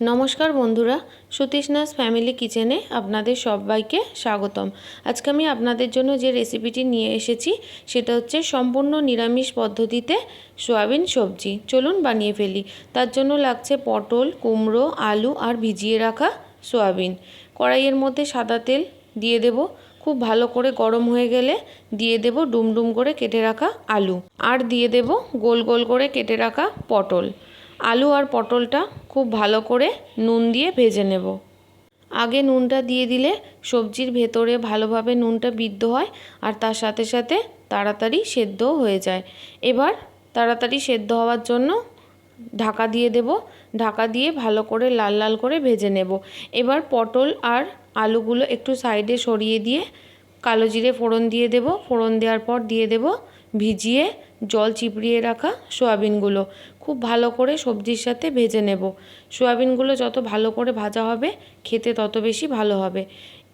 নমস্কার বন্ধুরা, সুতৃষ্ণাস ফ্যামিলি কিচেনে আপনাদের সবাইকে স্বাগতম। আজকে আমি আপনাদের জন্য যে রেসিপিটি নিয়ে এসেছি, সেটা হচ্ছে সম্পূর্ণ নিরামিষ পদ্ধতিতে সোয়াবিন সবজি। চলুন বানিয়ে ফেলি। তার জন্য লাগছে পটল, কুমড়ো, আলু আর ভিজিয়ে রাখা সোয়াবিন। কড়াইয়ের মধ্যে সাদা তেল দিয়ে দেব। খুব ভালো করে গরম হয়ে গেলে দিয়ে দেব ডুমডুম করে কেটে রাখা আলু। আর দিয়ে দেব গোল গোল করে কেটে রাখা পটল। আলু আর পটলটা খুব ভালো করে নুন দিয়ে ভেজে নেব। আগে নুনটা দিয়ে দিলে সবজির ভেতরে ভালোভাবে নুনটা বিদ্ধ হয় আর তার সাথে সাথে তাড়াতাড়ি সেদ্ধও হয়ে যায়। এবার তাড়াতাড়ি সেদ্ধ হওয়ার জন্য ঢাকা দিয়ে দেব। ঢাকা দিয়ে ভালো করে লাল লাল করে ভেজে নেব। এবার পটল আর আলুগুলো একটু সাইডে সরিয়ে দিয়ে কালো জিরে ফোড়ন দিয়ে দেব। ফোড়ন দেওয়ার পর দিয়ে দেব ভিজিয়ে জল চিপড়িয়ে রাখা সোয়াবিনগুলো। খুব ভালো করে সবজির সাথে ভেজে নেব। সোয়াবিনগুলো যত ভালো করে ভাজা হবে, খেতে তত বেশি ভালো হবে।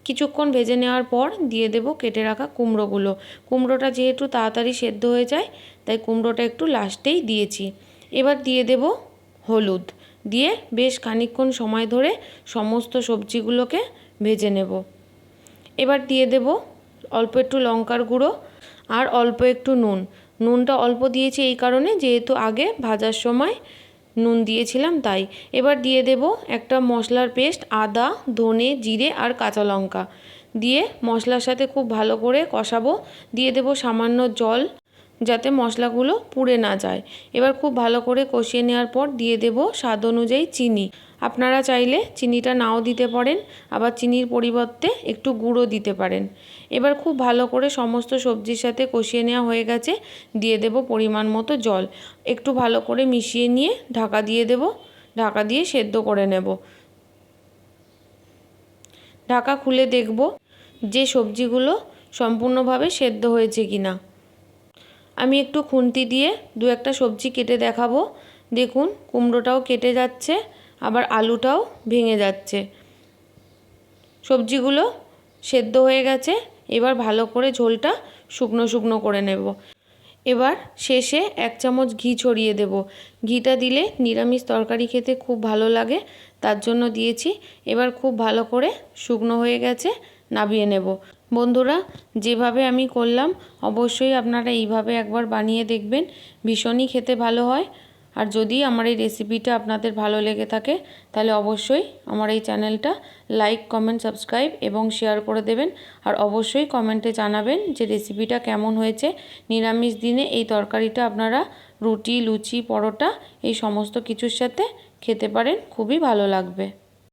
কিছুক্ষণ ভেজে নেওয়ার পর দিয়ে দেব কেটে রাখা কুমড়োগুলো। কুমড়োটা যেহেতু তাড়াতাড়ি সেদ্ধ হয়ে যায়, তাই কুমড়োটা একটু লাস্টেই দিয়েছি। এবার দিয়ে দেব হলুদ। দিয়ে বেশ খানিক্ষণ সময় ধরে সমস্ত সবজিগুলোকে ভেজে নেব। এবার দিয়ে দেব অল্প একটু লঙ্কার গুঁড়ো আর অল্প একটু নুন। নুনটা অল্প দিয়েছি এই কারণে, যেহেতু আগে ভাজার সময় নুন দিয়েছিলাম তাই। এবার দিয়ে দেব একটা মশলার পেস্ট, আদা, ধনে, জিরে আর কাঁচা লঙ্কা। দিয়ে মশলার সাথে খুব ভালো করে কষাবো। দিয়ে দেব সামান্য জল, যাতে মশলাগুলো পুড়ে না যায়। এবার খুব ভালো করে কষিয়ে নেওয়ার পর দিয়ে দেব স্বাদ অনুযায়ী চিনি। আপনারা চাইলে চিনিটা নাও দিতে পারেন, আবার চিনির পরিবর্তে একটু গুঁড়ো দিতে পারেন। এবার খুব ভালো করে সমস্ত সবজির সাথে কষিয়ে নেওয়া হয়ে গেছে, দিয়ে দেব পরিমাণ মতো জল। একটু ভালো করে মিশিয়ে নিয়ে ঢাকা দিয়ে দেব, ঢাকা দিয়ে সেদ্ধ করে নেব। ঢাকা খুলে দেখব যে সবজিগুলো সম্পূর্ণভাবে সেদ্ধ হয়েছে কি না আমি একটু খুন্তি দিয়ে দু একটা সবজি কেটে দেখাবো। দেখুন, কুমড়োটাও কেটে যাচ্ছে। আবার আলুটাও ভেঙে যাচ্ছে। সবজিগুলো সেদ্ধ হয়ে গেছে, এবার ভালো করে ঝোলটা শুকনো শুকনো করে নেব। এবার শেষে এক চামচ ঘি ছড়িয়ে দেব। ঘিটা দিলে নিরামিষ তরকারি খেতে খুব ভালো লাগে, তার জন্য দিয়েছি। এবার খুব ভালো করে শুকনো হয়ে গেছে, নাবিয়ে নেব। বন্ধুরা, যেভাবে আমি করলাম, অবশ্যই আপনারা এইভাবে একবার বানিয়ে দেখবেন। ভীষণই খেতে ভালো হয়। আর যদি আমার এই রেসিপিটা আপনাদের ভালো লেগে থাকে, তাহলে অবশ্যই আমার এই চ্যানেলটা লাইক কমেন্ট সাবস্ক্রাইব এবং শেয়ার করে দেবেন। আর অবশ্যই কমেন্টে জানাবেন যে রেসিপিটা কেমন হয়েছে। নিরামিষ দিনে এই তরকারিটা আপনারা রুটি, লুচি, পরোটা, এই সমস্ত কিছুর সাথে খেতে পারেন। খুবই ভালো লাগবে।